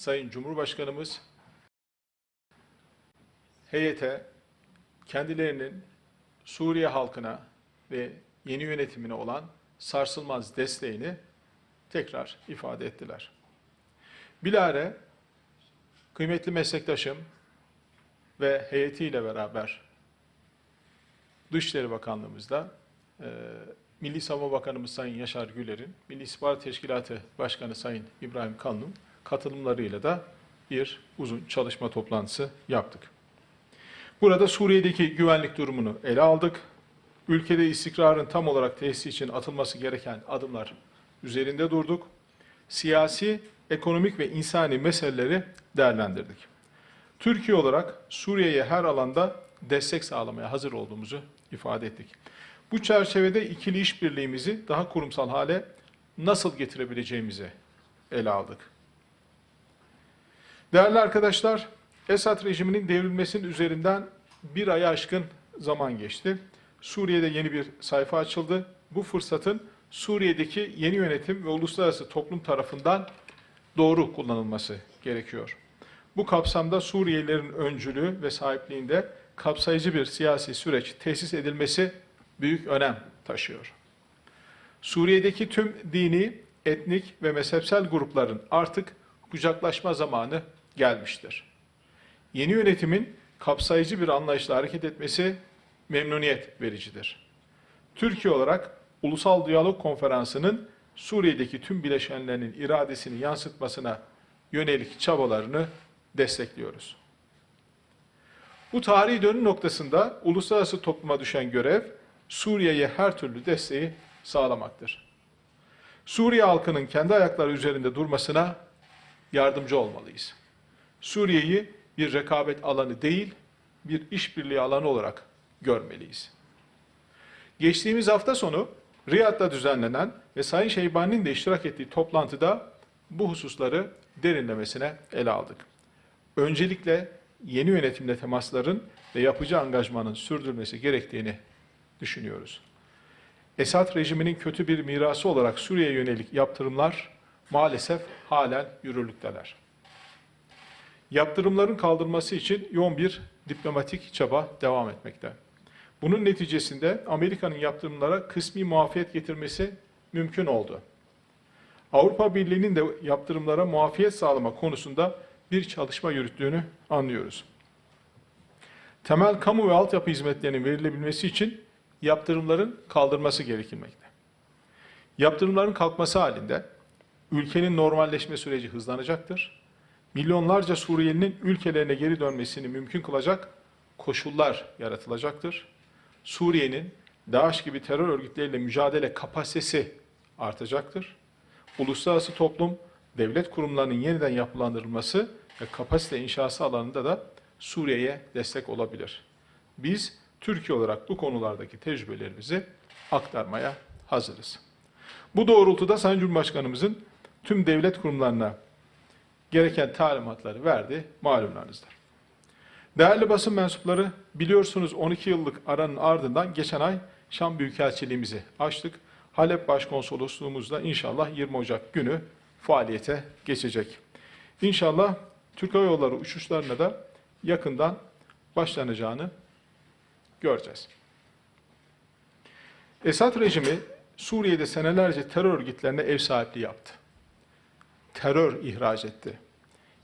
Sayın Cumhurbaşkanımız heyete kendilerinin Suriye halkına ve yeni yönetimine olan sarsılmaz desteğini tekrar ifade ettiler. Bilare kıymetli meslektaşım ve heyetiyle beraber Dışişleri Bakanlığımızda e, Milli Savunma Bakanımız Sayın Yaşar Güler'in, Milli İstihbarat Teşkilatı Başkanı Sayın İbrahim Kalın'ın katılımlarıyla da bir uzun çalışma toplantısı yaptık. Burada Suriye'deki güvenlik durumunu ele aldık. Ülkede istikrarın tam olarak tesisi için atılması gereken adımlar üzerinde durduk. Siyasi, ekonomik ve insani meseleleri değerlendirdik. Türkiye olarak Suriye'ye her alanda destek sağlamaya hazır olduğumuzu ifade ettik. Bu çerçevede ikili işbirliğimizi daha kurumsal hale nasıl getirebileceğimizi ele aldık. Değerli arkadaşlar, Esad rejiminin devrilmesinin üzerinden bir aya aşkın zaman geçti. Suriye'de yeni bir sayfa açıldı. Bu fırsatın Suriye'deki yeni yönetim ve uluslararası toplum tarafından doğru kullanılması gerekiyor. Bu kapsamda Suriyelilerin öncülüğü ve sahipliğinde kapsayıcı bir siyasi süreç tesis edilmesi büyük önem taşıyor. Suriye'deki tüm dini, etnik ve mezhepsel grupların artık kucaklaşma zamanı gelmiştir. Yeni yönetimin kapsayıcı bir anlayışla hareket etmesi memnuniyet vericidir. Türkiye olarak Ulusal Diyalog Konferansı'nın Suriye'deki tüm bileşenlerinin iradesini yansıtmasına yönelik çabalarını destekliyoruz. Bu tarihi dönüm noktasında uluslararası topluma düşen görev Suriye'ye her türlü desteği sağlamaktır. Suriye halkının kendi ayakları üzerinde durmasına yardımcı olmalıyız. Suriye'yi bir rekabet alanı değil, bir işbirliği alanı olarak görmeliyiz. Geçtiğimiz hafta sonu Riyad'da düzenlenen ve Sayın Şeybani'nin de iştirak ettiği toplantıda bu hususları derinlemesine ele aldık. Öncelikle yeni yönetimle temasların ve yapıcı angajmanın sürdürülmesi gerektiğini düşünüyoruz. Esad rejiminin kötü bir mirası olarak Suriye'ye yönelik yaptırımlar maalesef halen yürürlükteler. Yaptırımların kaldırılması için yoğun bir diplomatik çaba devam etmekte. Bunun neticesinde Amerika'nın yaptırımlara kısmi muafiyet getirmesi mümkün oldu. Avrupa Birliği'nin de yaptırımlara muafiyet sağlama konusunda bir çalışma yürüttüğünü anlıyoruz. Temel kamu ve altyapı hizmetlerinin verilebilmesi için yaptırımların kaldırması gerekilmekte. Yaptırımların kalkması halinde ülkenin normalleşme süreci hızlanacaktır. Milyonlarca Suriyelinin ülkelerine geri dönmesini mümkün kılacak koşullar yaratılacaktır. Suriye'nin DAEŞ gibi terör örgütleriyle mücadele kapasitesi artacaktır. Uluslararası toplum, devlet kurumlarının yeniden yapılandırılması ve kapasite inşası alanında da Suriye'ye destek olabilir. Biz Türkiye olarak bu konulardaki tecrübelerimizi aktarmaya hazırız. Bu doğrultuda Sayın Cumhurbaşkanımızın tüm devlet kurumlarına gereken talimatları verdi malumlarınızdır. Değerli basın mensupları biliyorsunuz 12 yıllık aranın ardından geçen ay Şam Büyükelçiliğimizi açtık. Halep Başkonsolosluğumuz da inşallah 20 Ocak günü faaliyete geçecek. İnşallah Türk Hava Yolları uçuşlarına da yakından başlanacağını göreceğiz. Esad rejimi Suriye'de senelerce terör örgütlerine ev sahipliği yaptı. Terör ihraç etti.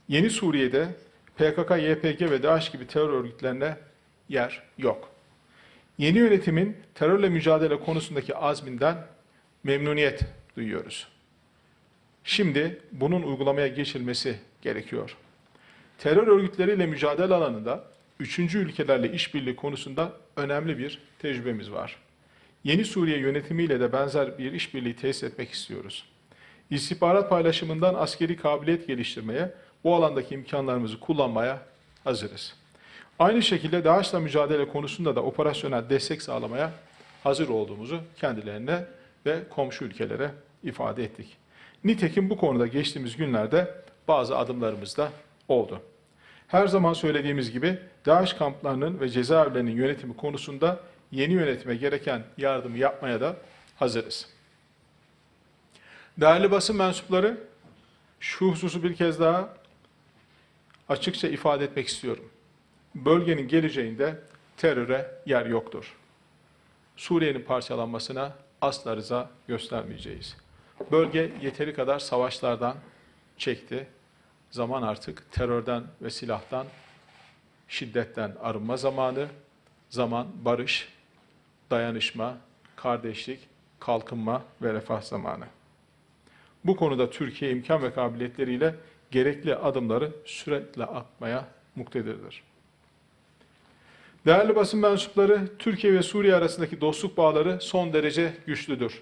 Yeni Suriye'de PKK, YPG ve DAEŞ gibi terör örgütlerine yer yok. Yeni yönetimin terörle mücadele konusundaki azminden memnuniyet duyuyoruz. Şimdi bunun uygulamaya geçilmesi gerekiyor. Terör örgütleriyle mücadele alanında üçüncü ülkelerle işbirliği konusunda önemli bir tecrübemiz var. Yeni Suriye yönetimiyle de benzer bir işbirliği tesis etmek istiyoruz. İstihbarat paylaşımından askeri kabiliyet geliştirmeye, bu alandaki imkanlarımızı kullanmaya hazırız. Aynı şekilde DAEŞ'le mücadele konusunda da operasyonel destek sağlamaya hazır olduğumuzu kendilerine ve komşu ülkelere ifade ettik. Nitekim bu konuda geçtiğimiz günlerde bazı adımlarımız da oldu. Her zaman söylediğimiz gibi DAEŞ kamplarının ve cezaevlerinin yönetimi konusunda yeni yönetime gereken yardımı yapmaya da hazırız. Değerli basın mensupları, şu hususu bir kez daha açıkça ifade etmek istiyorum. Bölgenin geleceğinde teröre yer yoktur. Suriye'nin parçalanmasına asla rıza göstermeyeceğiz. Bölge yeteri kadar savaşlardan çekti. Zaman artık terörden ve silahtan, şiddetten arınma zamanı. Zaman barış, dayanışma, kardeşlik, kalkınma ve refah zamanı. Bu konuda Türkiye imkan ve kabiliyetleriyle gerekli adımları süratle atmaya muktedirdir. Değerli basın mensupları, Türkiye ve Suriye arasındaki dostluk bağları son derece güçlüdür.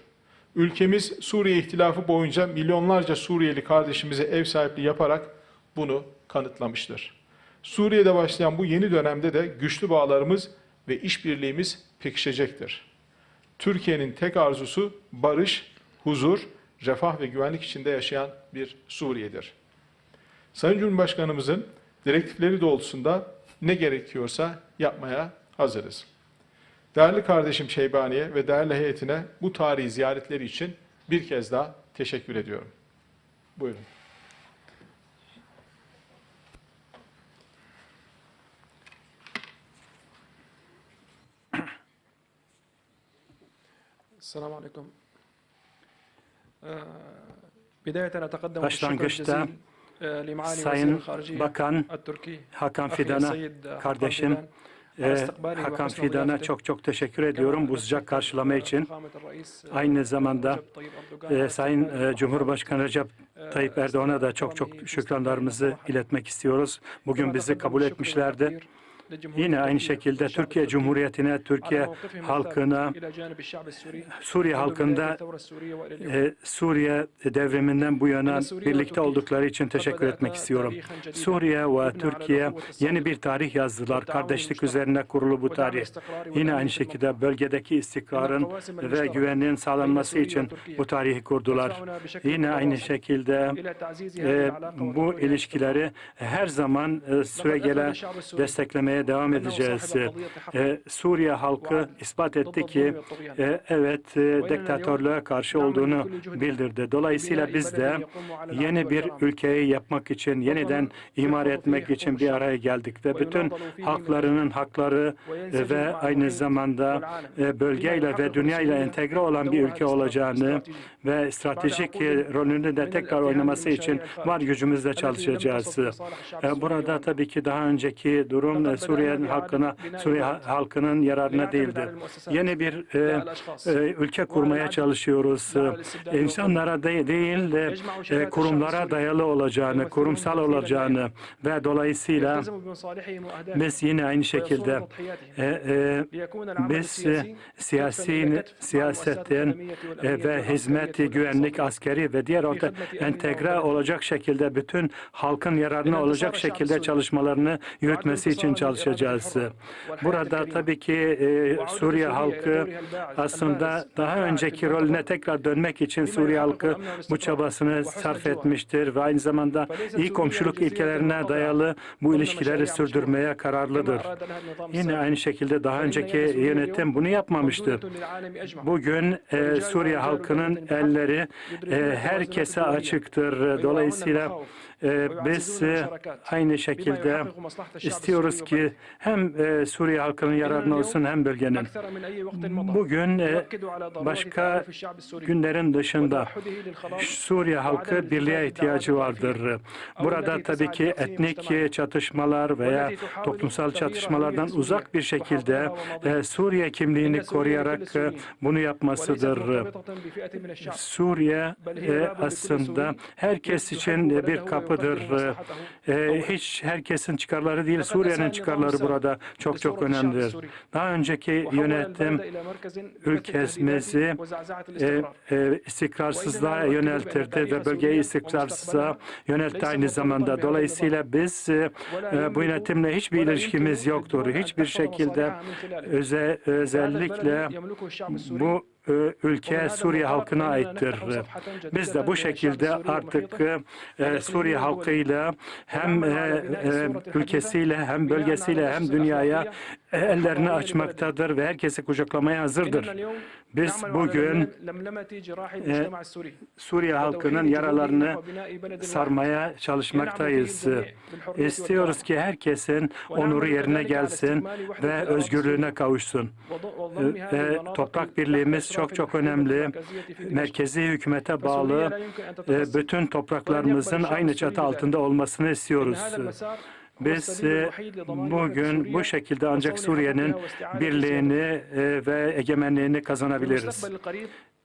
Ülkemiz Suriye ihtilafı boyunca milyonlarca Suriyeli kardeşimize ev sahipliği yaparak bunu kanıtlamıştır. Suriye'de başlayan bu yeni dönemde de güçlü bağlarımız ve işbirliğimiz pekişecektir. Türkiye'nin tek arzusu barış, huzur, refah ve güvenlik içinde yaşayan bir Suriye'dir. Sayın Cumhurbaşkanımızın direktifleri doğrultusunda ne gerekiyorsa yapmaya hazırız. Değerli kardeşim Şeybani'ye ve değerli heyetine bu tarihi ziyaretleri için bir kez daha teşekkür ediyorum. Buyurun. Selamun Aleyküm. Başlangıçta Sayın Bakan Hakan Fidan'a kardeşim Hakan Fidan'a çok çok teşekkür ediyorum bu sıcak karşılama için. Aynı zamanda Sayın Cumhurbaşkanı Recep Tayyip Erdoğan'a da çok çok şükranlarımızı iletmek istiyoruz. Bugün bizi kabul etmişlerdi. Yine aynı şekilde Türkiye Cumhuriyeti'ne, Türkiye halkına, Suriye halkında e, Suriye devriminden bu yana birlikte oldukları için teşekkür etmek istiyorum. Suriye ve Türkiye yeni bir tarih yazdılar. Kardeşlik üzerine kurulu bu tarih. Yine aynı şekilde bölgedeki istikrarın ve güvenliğin sağlanması için bu tarihi kurdular. Yine aynı şekilde e, bu ilişkileri her zaman e, süregele desteklemeye devam edeceğiz. E, Suriye halkı ispat etti ki e, evet e, diktatörlüğe karşı olduğunu bildirdi. Dolayısıyla biz de yeni bir ülkeyi yapmak için, yeniden imar etmek için bir araya geldik ve bütün halklarının hakları e, ve aynı zamanda e, bölgeyle ve dünyayla entegre olan bir ülke olacağını ve stratejik e, rolünü de tekrar oynaması için var gücümüzle çalışacağız. E, Burada tabii ki daha önceki durum e, Suriye halkına, Suriye ha- halkının yararına değildi. Yeni bir e, e, ülke kurmaya çalışıyoruz. E, İnsanlara de, değil de e, kurumlara dayalı olacağını, kurumsal olacağını ve dolayısıyla biz yine aynı şekilde e, e, biz e, siyasi siyasetin e, ve hizmet, güvenlik, askeri ve diğer orta entegre olacak şekilde bütün halkın yararına olacak şekilde çalışmalarını yürütmesi için çalışacağız. Burada tabii ki e, Suriye halkı aslında daha önceki rolüne tekrar dönmek için Suriye halkı bu çabasını sarf etmiştir ve aynı zamanda iyi komşuluk ilkelerine dayalı bu ilişkileri sürdürmeye kararlıdır. Yine aynı şekilde daha önceki yönetim bunu yapmamıştı. Bugün e, Suriye halkının elleri e, herkese açıktır. Dolayısıyla biz e, aynı şekilde istiyoruz ki hem e, Suriye halkının yararına olsun hem bölgenin. Bugün e, başka günlerin dışında Suriye halkı birliğe ihtiyacı vardır. Burada tabii ki etnik çatışmalar veya toplumsal çatışmalardan uzak bir şekilde e, Suriye kimliğini koruyarak bunu yapmasıdır. Suriye aslında herkes için bir kapıdır. E, hiç herkesin çıkarları değil, Suriye'nin çıkarları burada çok çok önemlidir. Daha önceki yönetim ülkemizi e, e, istikrarsızlığa yöneltirdi ve bölgeyi istikrarsızlığa yöneltti aynı zamanda. Dolayısıyla biz e, e, bu yönetimle hiçbir ilişkimiz yoktur. Hiçbir şekilde öze, özellikle bu e, ülke Suriye halkına aittir. Biz de bu şekilde artık e, Suriye halkıyla hem e, e, ülkesiyle hem bölgesiyle hem dünyaya ellerini açmaktadır ve herkesi kucaklamaya hazırdır. Biz bugün e, Suriye halkının yaralarını sarmaya çalışmaktayız. İstiyoruz ki herkesin onuru yerine gelsin ve özgürlüğüne kavuşsun. Ve toprak birliğimiz çok çok önemli. Merkezi hükümete bağlı e, bütün topraklarımızın aynı çatı altında olmasını istiyoruz. Biz e, bugün bu şekilde ancak Suriye'nin birliğini e, ve egemenliğini kazanabiliriz.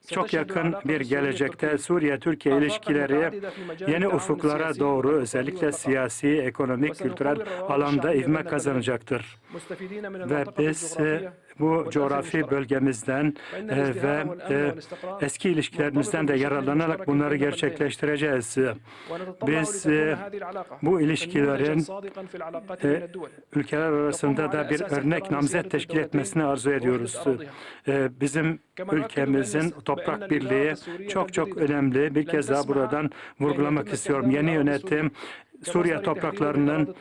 Çok yakın bir gelecekte Suriye-Türkiye ilişkileri yeni ufuklara doğru özellikle siyasi, ekonomik, kültürel alanda ivme kazanacaktır. Ve biz e, bu coğrafi bölgemizden e, ve e, eski ilişkilerimizden de yararlanarak bunları gerçekleştireceğiz. Biz e, bu ilişkilerin ülkeler arasında da bir örnek namzet teşkil etmesini arzu ediyoruz. Bizim ülkemizin toprak birliği çok çok önemli. Bir kez daha buradan vurgulamak istiyorum. Yeni yönetim Suriye topraklarının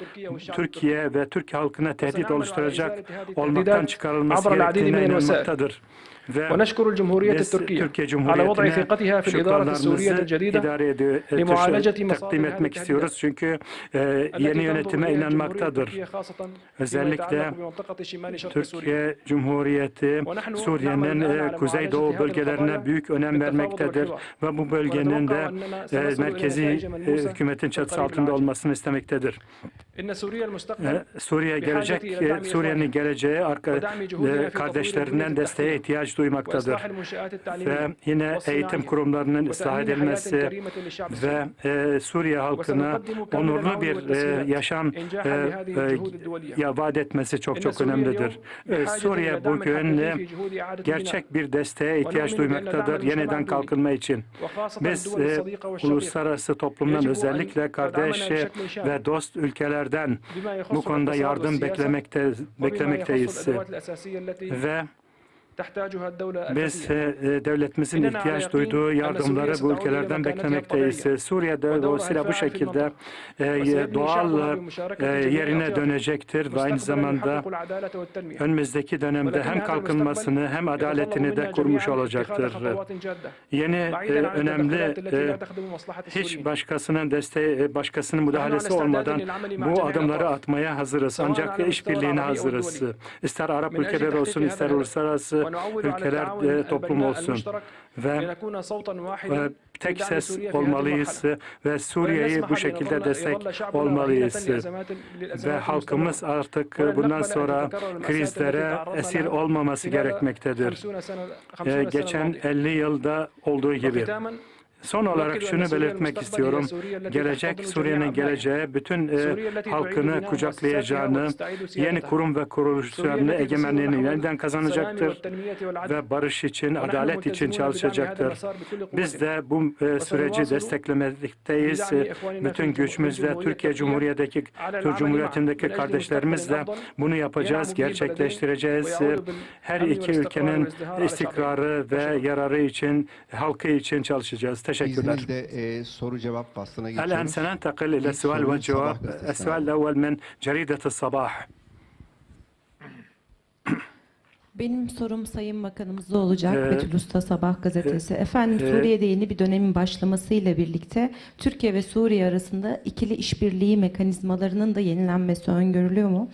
Türkiye ve Türk halkına tehdit oluşturacak olmaktan çıkarılması gerektiğine inanmaktadır. Ve ونشكر الجمهورية biz التركية Türkiye على وضع Cumhuriyeti'ne ثقتها في الإدارة السورية şükranlarımızı الجديدة idare ediyor, e, لمعالجة takdim مصادر etmek هذه istiyoruz. Çünkü e, yeni yönetime inanmaktadır. Özellikle Türkiye Cumhuriyeti Suriye'nin e, kuzeydoğu bölgelerine büyük önem vermektedir ve bu bölgenin de e, merkezi e, hükümetin çatısı altında olmasını istemektedir. إن سوريا E, المستقبل Suriye gelecek, e, Suriye'nin geleceği arka, e, kardeşlerinden desteğe ihtiyaç duymaktadır. Ve yine eğitim kurumlarının ıslah edilmesi ve e, Suriye halkına onurlu bir e, yaşam e, e, ya vaat etmesi çok çok önemlidir. E, Suriye bugün e, gerçek bir desteğe ihtiyaç duymaktadır yeniden kalkınma için. Biz e, uluslararası toplumdan özellikle kardeş ve dost ülkelerden bu konuda yardım beklemekte beklemekteyiz. ve biz e, e, devletimizin ihtiyaç duyduğu yardımları bu ülkelerden beklemekteyiz. Suriye'de dolayısıyla bu şekilde e, doğal e, yerine dönecektir. Ve aynı zamanda önümüzdeki dönemde hem kalkınmasını hem adaletini de kurmuş olacaktır. Yeni e, önemli e, hiç başkasının desteği, başkasının müdahalesi olmadan bu adımları atmaya hazırız. Ancak işbirliğine hazırız. İster Arap ülkeleri olsun, ister uluslararası ülkeler toplum olsun. Ve tek ses olmalıyız ve Suriye'yi bu şekilde destek olmalıyız. Ve halkımız artık bundan sonra krizlere esir olmaması gerekmektedir. Geçen 50 yılda olduğu gibi. Son olarak şunu belirtmek istiyorum. Gelecek Suriye'nin geleceği bütün e, halkını kucaklayacağını, yeni kurum ve kuruluşlarını egemenliğini yeniden kazanacaktır ve barış için, adalet için çalışacaktır. Biz de bu e, süreci desteklemekteyiz. E, Bütün gücümüzle Türkiye Cumhuriyeti'ndeki Türk Cumhuriyeti'ndeki kardeşlerimizle bunu yapacağız, gerçekleştireceğiz. E, Her iki ülkenin istikrarı ve yararı için, halkı için çalışacağız. Teşekkürler. İzninizle e, soru cevap faslına الآن geçiyoruz. سننتقل إلى في السؤال صالون والجواب صباح باستثناء. السؤال الأول من جريدة الصباح Benim sorum Sayın Bakanımıza olacak. Ee, Betül Usta Sabah gazetesi. Efendim e- Suriye'de yeni bir dönemin başlamasıyla birlikte Türkiye ve Suriye arasında ikili işbirliği mekanizmalarının da yenilenmesi öngörülüyor mu?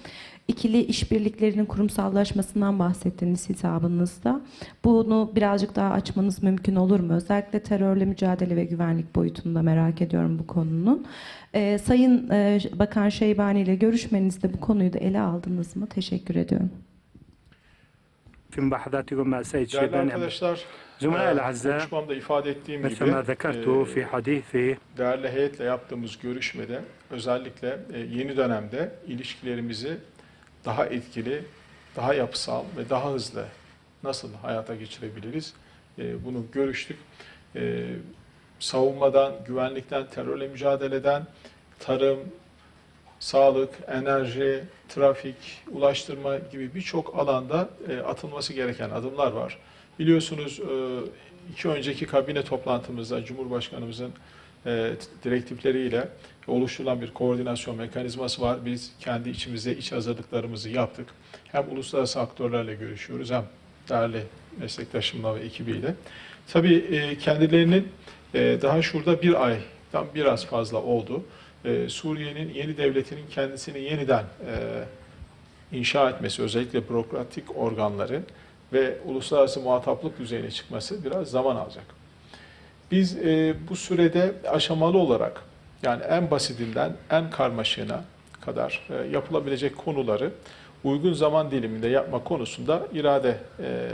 İkili işbirliklerinin kurumsallaşmasından bahsettiniz hitabınızda. Bunu birazcık daha açmanız mümkün olur mu? Özellikle terörle mücadele ve güvenlik boyutunda merak ediyorum bu konunun. Ee, Sayın e, Bakan Şeybani ile görüşmenizde bu konuyu da ele aldınız mı? Teşekkür ediyorum. في مباحثاتكم مع السيد Değerli شيباني arkadaşlar, زملائي e, الأعزاء konuşmamda ifade ettiğim gibi مثل ما ذكرت e, في حديثي değerli heyetle yaptığımız görüşmede özellikle e, yeni dönemde ilişkilerimizi daha etkili, daha yapısal ve daha hızlı nasıl hayata geçirebiliriz? E, Bunu görüştük. E, Savunmadan, güvenlikten, terörle mücadeleden, tarım, sağlık, enerji, trafik, ulaştırma gibi birçok alanda e, atılması gereken adımlar var. Biliyorsunuz e, iki önceki kabine toplantımızda Cumhurbaşkanımızın e, direktifleriyle oluşturulan bir koordinasyon mekanizması var. Biz kendi içimizde iç hazırlıklarımızı yaptık. Hem uluslararası aktörlerle görüşüyoruz hem değerli meslektaşımla ve ekibiyle. Tabii e, kendilerinin e, daha şurada bir aydan biraz fazla oldu. E, Suriye'nin yeni devletinin kendisini yeniden inşa etmesi, özellikle bürokratik organları ve uluslararası muhataplık düzeyine çıkması biraz zaman alacak. Biz bu sürede aşamalı olarak yani en basitinden en karmaşığına kadar e, yapılabilecek konuları uygun zaman diliminde yapma konusunda irade e,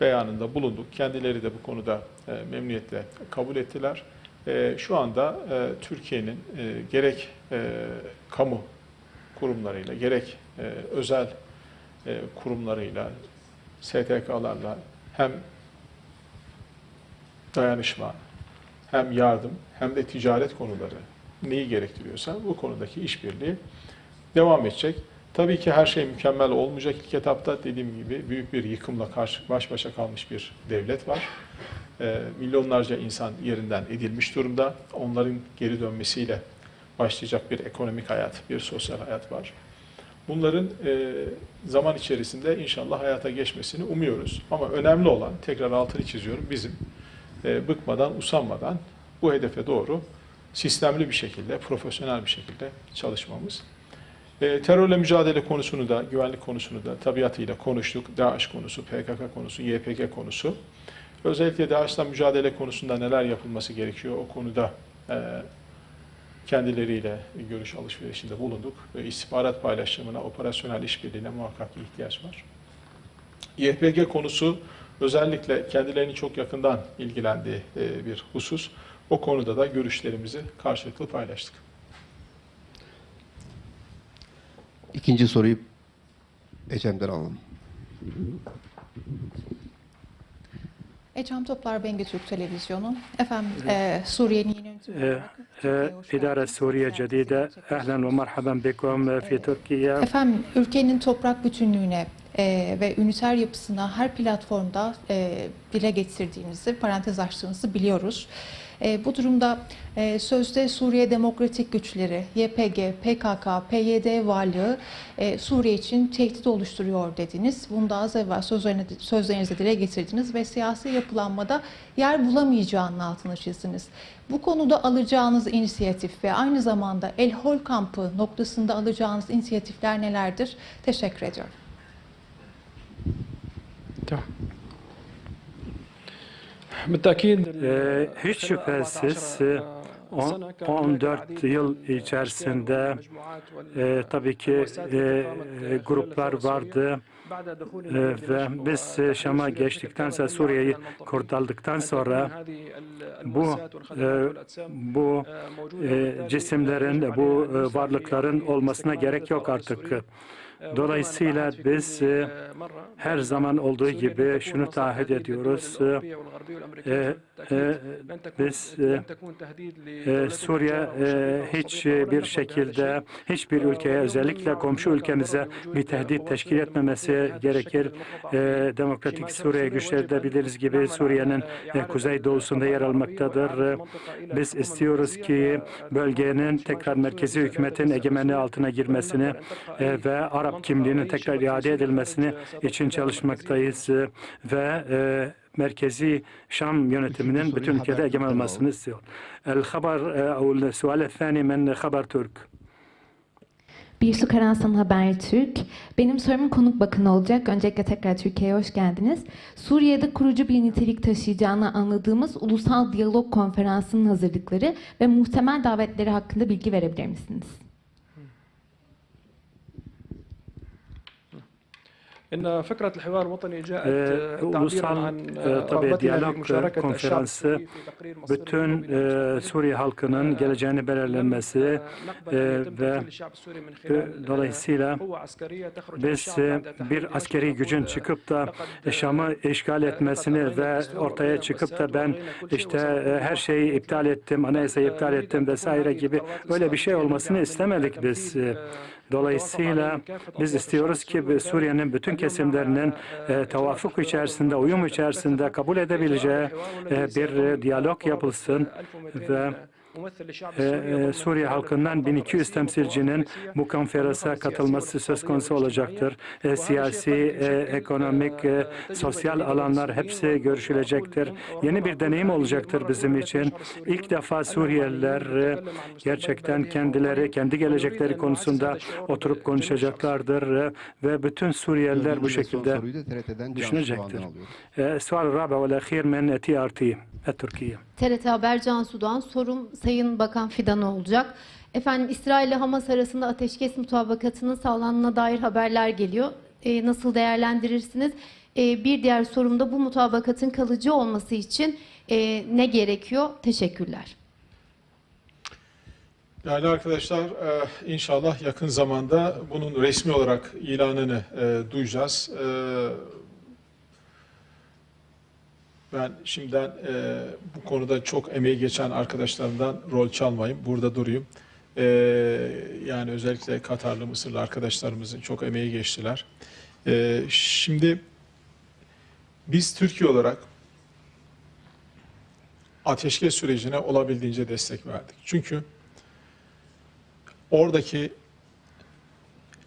beyanında bulunduk. Kendileri de bu konuda e, memnuniyetle kabul ettiler. Şu anda Türkiye'nin gerek kamu kurumlarıyla gerek özel e, kurumlarıyla, STK'larla hem dayanışma, hem yardım, hem de ticaret konuları neyi gerektiriyorsa bu konudaki işbirliği devam edecek. Tabii ki her şey mükemmel olmayacak. İlk etapta dediğim gibi büyük bir yıkımla karşı baş başa kalmış bir devlet var. Ee, milyonlarca insan yerinden edilmiş durumda. Onların geri dönmesiyle başlayacak bir ekonomik hayat, bir sosyal hayat var. Bunların e, zaman içerisinde inşallah hayata geçmesini umuyoruz. Ama önemli olan, tekrar altını çiziyorum, bizim e, bıkmadan, usanmadan bu hedefe doğru sistemli bir şekilde, profesyonel bir şekilde çalışmamız. E, terörle mücadele konusunu da, güvenlik konusunu da tabiatıyla konuştuk. DAEŞ konusu, PKK konusu, YPG konusu. Özellikle DAEŞ'la mücadele konusunda neler yapılması gerekiyor o konuda e, kendileriyle görüş alışverişinde bulunduk. Ve istihbarat paylaşımına, operasyonel işbirliğine muhakkak ihtiyaç var. YPG konusu özellikle kendilerini çok yakından ilgilendiği e, bir husus. O konuda da görüşlerimizi karşılıklı paylaştık. İkinci soruyu Ecem'den alalım. Ecem Toplar Bengi Türk Televizyonu. Efendim e, Suriye'nin e, e, yeni İdare Suriye Cedide. Ehlen ve merhaben bekum fi Türkiye. Efendim ülkenin toprak bütünlüğüne e, ve üniter yapısına her platformda e, dile getirdiğinizi, parantez açtığınızı biliyoruz. E, bu durumda e, sözde Suriye Demokratik Güçleri, YPG, PKK, PYD varlığı e, Suriye için tehdit oluşturuyor dediniz. Bunu da az evvel sözlerinizde dile getirdiniz ve siyasi yapılanmada yer bulamayacağının altını çizdiniz. Bu konuda alacağınız inisiyatif ve aynı zamanda El Hol kampı noktasında alacağınız inisiyatifler nelerdir? Teşekkür ediyorum. Tamam. Ee, hiç şüphesiz e, 14 yıl içerisinde e, tabii ki e, e gruplar vardı e, ve biz e, Şam'a geçtikten sonra Suriye'yi kurtardıktan sonra bu e, bu e, cisimlerin bu e, varlıkların olmasına gerek yok artık. Dolayısıyla biz e, her zaman olduğu gibi şunu taahhüt ediyoruz. E, e, biz e, e, Suriye e, hiç bir şekilde hiçbir ülkeye özellikle komşu ülkemize bir tehdit teşkil etmemesi gerekir. E, Demokratik Suriye güçleri de biliriz gibi Suriye'nin e, kuzey doğusunda yer almaktadır. E, Biz istiyoruz ki bölgenin tekrar merkezi hükümetin egemeni altına girmesini e, ve Arap Arap kimliğinin tekrar iade edilmesini için çalışmaktayız e, ve e, merkezi Şam yönetiminin bütün ülkede egemen olmasını istiyor. El haber e, suale thani men haber Türk. Bir Su Karansan Haber Türk. Benim sorumun konuk bakını olacak. Öncelikle tekrar Türkiye'ye hoş geldiniz. Suriye'de kurucu bir nitelik taşıyacağını anladığımız Ulusal Diyalog Konferansı'nın hazırlıkları ve muhtemel davetleri hakkında bilgi verebilir misiniz? ان فكره الحوار الوطني جاءت Ee, تعبيرا ulusal عن e, tabii رغبتنا diyalog بمشاركه الشعب konferansı السوري في تقرير مصير bütün الجنوب e, Suriye halkının geleceğini belirlenmesi e, ve e, dolayısıyla biz e, bir askeri gücün çıkıp da Şam'ı işgal etmesini ve ortaya çıkıp da ben işte e, her şeyi iptal ettim, anayasayı iptal ettim vesaire gibi öyle bir şey olmasını istemedik biz. Dolayısıyla biz istiyoruz ki Suriye'nin bütün kesimlerinin e, tevafuk içerisinde, uyum içerisinde kabul edebileceği e, bir e, diyalog yapılsın ve Suriye e, halkından 1200 temsilcinin bu konferansa katılması söz konusu olacaktır. Siyasi, ekonomik, sosyal alanlar hepsi görüşülecektir. Yeni bir deneyim olacaktır bizim için. İlk defa Suriyeliler e, gerçekten kendileri, kendi gelecekleri konusunda oturup konuşacaklardır e, ve bütün Suriyeliler bu şekilde düşünecektir. Sual raba ve min TRT, Türkiye. TRT Haber Cansu Doğan. Sorum Sayın Bakan Fidan'a olacak. Efendim İsrail ile Hamas arasında ateşkes mutabakatının sağlandığına dair haberler geliyor. Ee, nasıl değerlendirirsiniz? Ee, bir diğer sorum da bu mutabakatın kalıcı olması için e, ne gerekiyor? Teşekkürler. Değerli arkadaşlar, e, inşallah yakın zamanda bunun resmi olarak ilanını e, duyacağız. Ben şimdiden e, bu konuda çok emeği geçen arkadaşlarımdan rol çalmayayım, burada durayım. E, Yani özellikle Katarlı, Mısırlı arkadaşlarımızın çok emeği geçtiler. E, Şimdi biz Türkiye olarak ateşkes sürecine olabildiğince destek verdik. Çünkü oradaki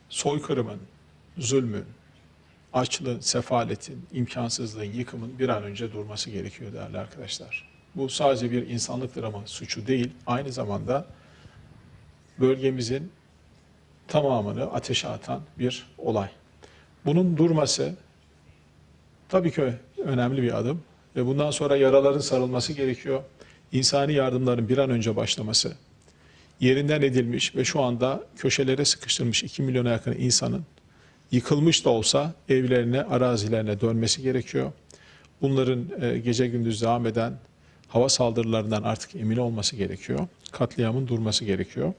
soykırımın, zulmün, açlığın, sefaletin, imkansızlığın, yıkımın bir an önce durması gerekiyor değerli arkadaşlar. Bu sadece bir insanlık dramı suçu değil, aynı zamanda bölgemizin tamamını ateşe atan bir olay. Bunun durması tabii ki önemli bir adım ve bundan sonra yaraların sarılması gerekiyor. İnsani yardımların bir an önce başlaması, yerinden edilmiş ve şu anda köşelere sıkıştırmış 2 milyona yakın insanın yıkılmış da olsa evlerine, arazilerine dönmesi gerekiyor. Bunların e, gece gündüz devam eden hava saldırılarından artık emin olması gerekiyor. Katliamın durması gerekiyor.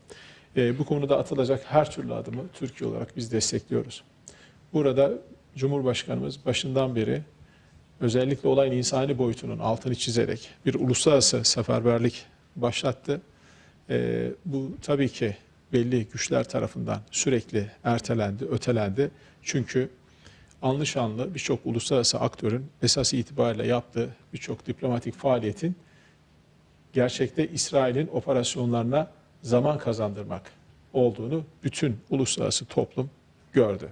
E, bu konuda atılacak her türlü adımı Türkiye olarak biz destekliyoruz. Burada Cumhurbaşkanımız başından beri özellikle olayın insani boyutunun altını çizerek bir uluslararası seferberlik başlattı. E, bu tabii ki belli güçler tarafından sürekli ertelendi, ötelendi. Çünkü anlı şanlı birçok uluslararası aktörün esas itibariyle yaptığı birçok diplomatik faaliyetin gerçekte İsrail'in operasyonlarına zaman kazandırmak olduğunu bütün uluslararası toplum gördü.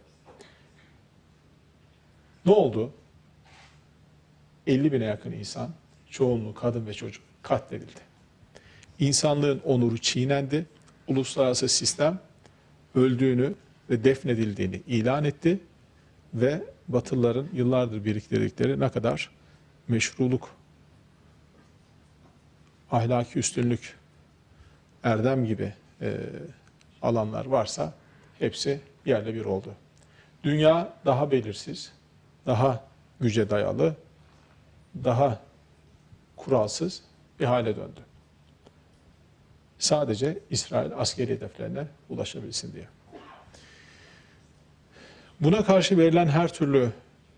Ne oldu? 50 bine yakın insan, çoğunluğu kadın ve çocuk katledildi. İnsanlığın onuru çiğnendi. Uluslararası sistem öldüğünü ve defnedildiğini ilan etti ve Batılıların yıllardır biriktirdikleri ne kadar meşruluk, ahlaki üstünlük, erdem gibi e, alanlar varsa hepsi yerle bir oldu. Dünya daha belirsiz, daha güce dayalı, daha kuralsız bir hale döndü. Sadece İsrail askeri hedeflerine ulaşabilsin diye. Buna karşı verilen her türlü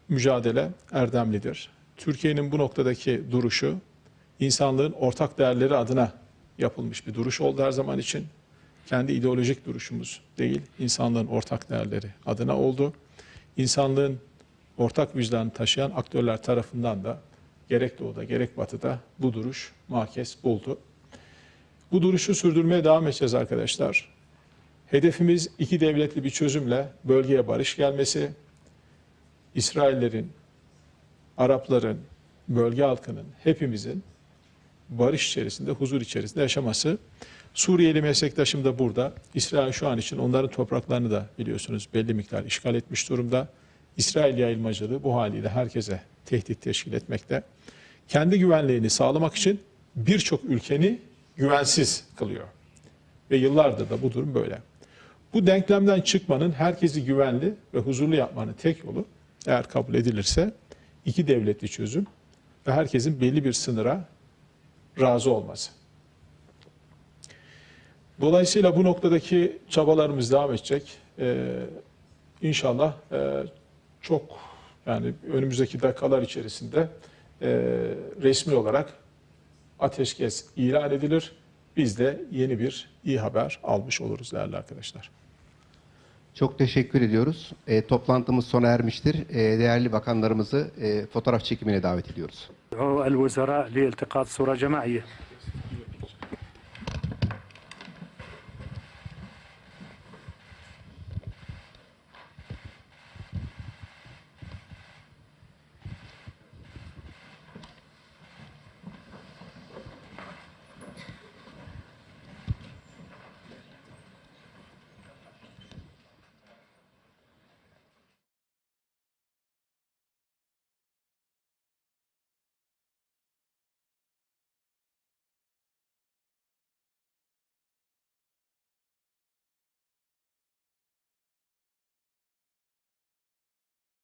mücadele erdemlidir. Türkiye'nin bu noktadaki duruşu insanlığın ortak değerleri adına yapılmış bir duruş oldu her zaman için. Kendi ideolojik duruşumuz değil, insanlığın ortak değerleri adına oldu. İnsanlığın ortak vicdanı taşıyan aktörler tarafından da gerek doğuda gerek batıda bu duruş makes buldu. Bu duruşu sürdürmeye devam edeceğiz arkadaşlar. Hedefimiz iki devletli bir çözümle bölgeye barış gelmesi, İsraillerin, Arapların, bölge halkının, hepimizin barış içerisinde, huzur içerisinde yaşaması. Suriyeli meslektaşım da burada. İsrail şu an için onların topraklarını da biliyorsunuz belli miktar işgal etmiş durumda. İsrail yayılmacılığı bu haliyle herkese tehdit teşkil etmekte. Kendi güvenliğini sağlamak için birçok ülkeni güvensiz kılıyor. Ve yıllardır da bu durum böyle. Bu denklemden çıkmanın herkesi güvenli ve huzurlu yapmanın tek yolu eğer kabul edilirse iki devletli çözüm ve herkesin belli bir sınıra razı olması. Dolayısıyla bu noktadaki çabalarımız devam edecek. Ee, inşallah e, çok yani önümüzdeki dakikalar içerisinde e, resmi olarak ateşkes ilan edilir. Biz de yeni bir iyi haber almış oluruz değerli arkadaşlar. Çok teşekkür ediyoruz. E, toplantımız sona ermiştir. E, değerli bakanlarımızı e, fotoğraf çekimine davet ediyoruz. الوزراء لالتقاط صورة جماعية